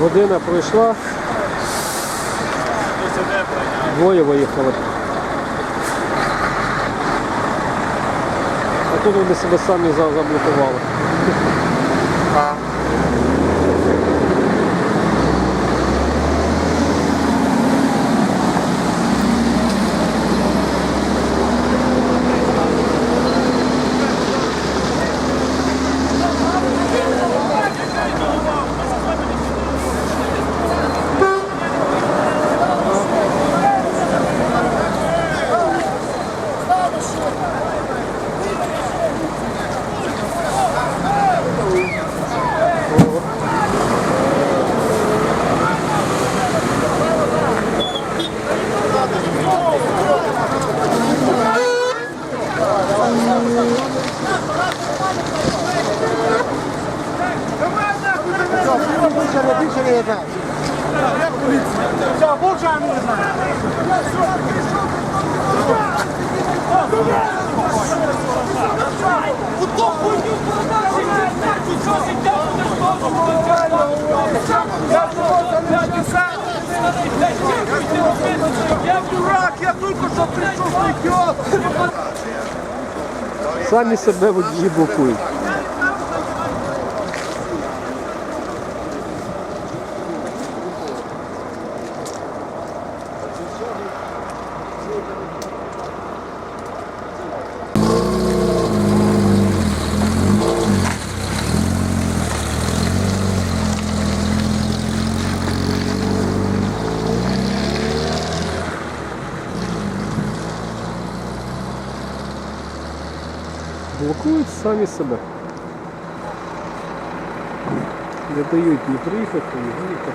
Година пройшла. Двоє виїхали. А тут вони себе самі за- заблокували. Я дурак, я только що пришел в. Самі себе водії. Блокують самі себе. Не дають ні приїхати, ні виїхати.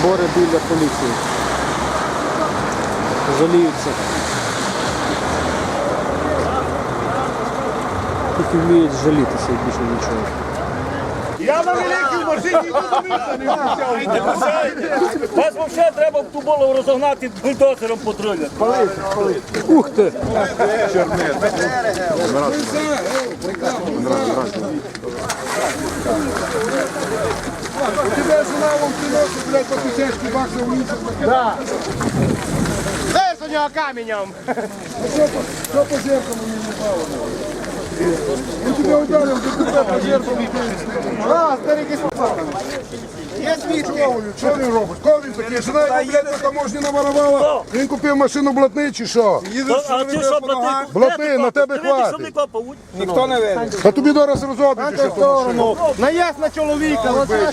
Збори біля поліції. Жаліються. Тільки вміють жалітися і більше нічого. Я на великій машині не мусив. Вас взагалі треба в ту голову розогнати бульдозером патрульним. Ух ти! Тебе жена вон приносить, блядь, по тисячці баксів в місяць. Да. Нього каменем. Що по зеркалу не впало? Я тебе ударив, ти тебе по зеркалу. А, старики спасали. Є свідки. Що він робить? Кого він такий? Жена його, блядь, на таможні наворувала. Він купив машину блатний чи що? А ти що, брати? Блатний, на тебе хватить. Ніхто не веде. А тобі зараз розоб'ють, що сторону. Наїзд на чоловіка, оце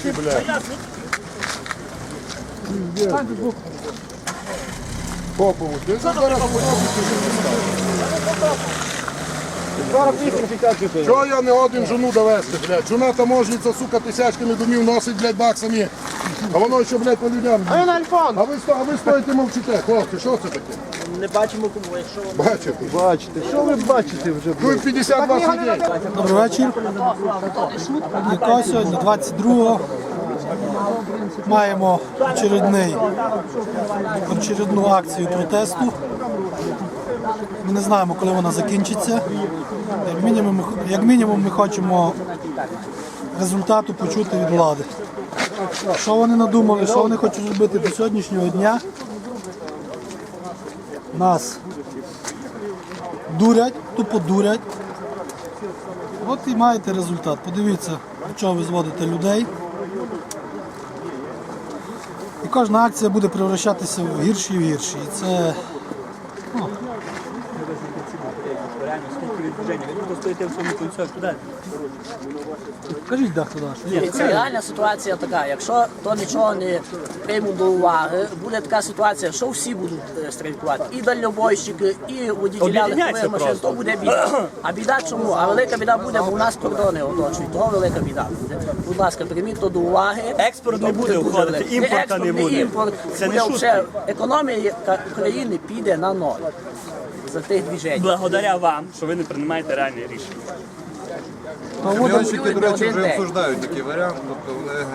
Попову. Ти зараз Що я не один жену довести, блядь? Жена таможниця, сука, тисячками домів носить, блядь, баксами. А воно ще, блядь, по людям. А він альфон. А ви, сто- а ви стоїте мовчите, хлопці, що це таке? Не бачимо кому, якщо Бачите? Бачите, що ви бачите вже? Тут 52 сидять. Добрий вечір. Яка сьогодні 22-го. Маємо очередний, очередну акцію протесту. Ми не знаємо, коли вона закінчиться. Як мінімум, як мінімум ми хочемо результату почути від влади. Що вони надумали, що вони хочуть зробити до сьогоднішнього дня. Нас дурять, тупо дурять. От і маєте результат. Подивіться, до чого ви зводите людей. І кожна акція буде превращатися в гірші і гірші. І це кажіть дехто наш. Дивіться, реальна ситуація така. Якщо то нічого не приймуть до уваги, буде така ситуація, що всі будуть е, страйкувати. І дальнобойщики, і водітеля Об'єдняться легкових машин, просто. то буде біда. А біда чому? А велика біда буде, бо у нас кордони оточують. Того велика біда буде. Будь ласка, прийміть то до уваги. Експорт не буде дуже входити, велике. імпорта експорт, не буде. Імпорт, Це не буде шутка. вже економія України піде на ноль. За тих движень. Благодаря вам, що ви не приймаєте реальні рішення. Кам'йонщики, до речі, вже обсуждають такий варіант, тобто вони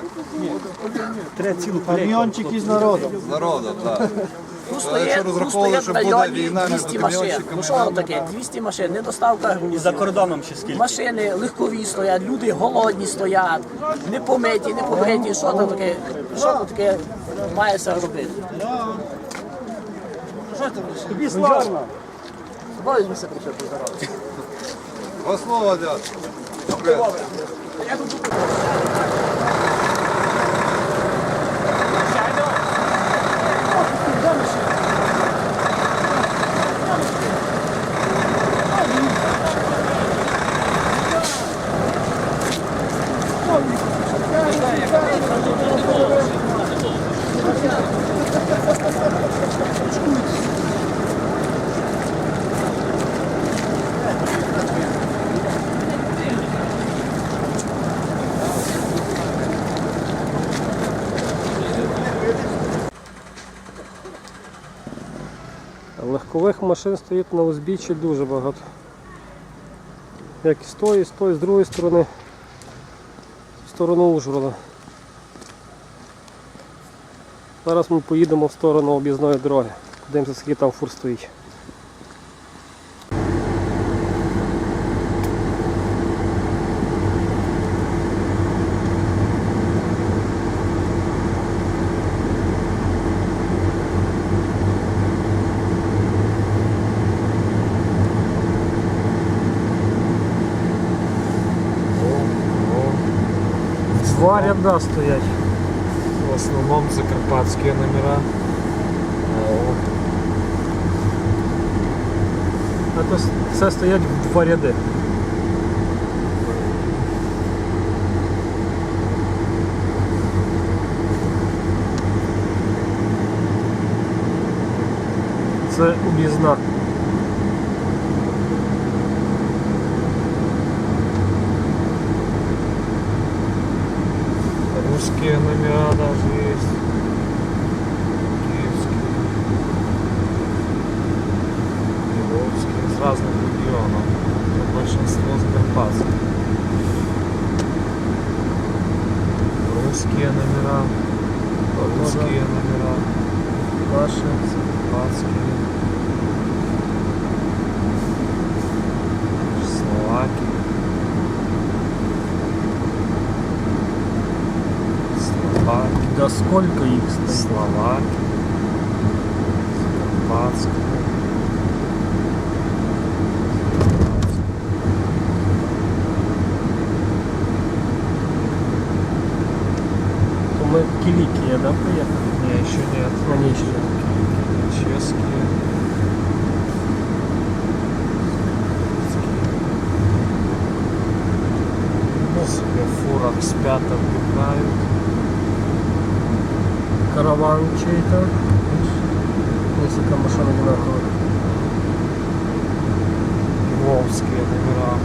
Треба цілу Камйончики з народом. з народом, так. Тут якщо стоять, тут розраховували, що в буде районі війна між 200 машин. Ну що воно таке? 200 машин, не доставка І грузів. за кордоном ще скільки. Машини легкові стоять, люди голодні стоять, не помиті, не побриті. Що це таке? Що це таке має це робити? Тобі славно. Тобою ми це прийшли поздоровити. Два слова, дядь. Легкових машин стоїть на узбіччі дуже багато. Як і з тої, і з тої, з другої сторони, в сторону Ужгорода. Зараз ми поїдемо в сторону об'їзної дороги. Подивимося, скільки там фур стоїть. Два ряда стоять. В основном закарпатские номера. А то с- це стоять в два ряди. Це об'їзна. Русские номера даже есть. Киевские. Львовские. Из разных регионов. Но большинство закарпатских. Русские номера. Русские номера. Наші. Закарпатские. Словаки. Да сколько їх стоїть? Словаки. Закарпатские. То ми Кілікія, да, поїхали? Не, еще нет. А ні, ще. Чешские. Себе в фурах спят, отдыхают. Караван чей-то. Несколько машин одинаковых. Львовские номера.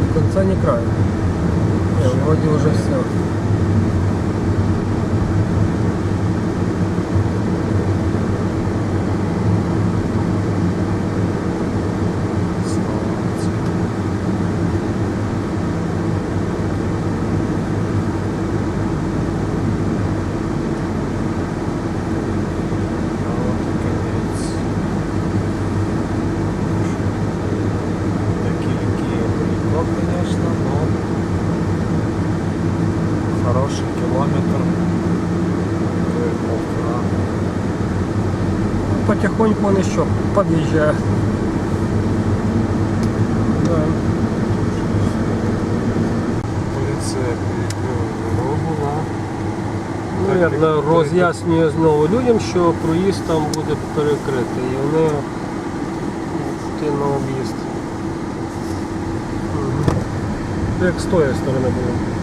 До конца не краю. Не, вроде уже все. Потихоньку он еще подъезжает. Да. Поліція перекрила дорогу? Наверно, роз'яснює знову людям, що проїзд там буде перекритий і вони йти на об'їзд. Мгм. Як з тої сторони було.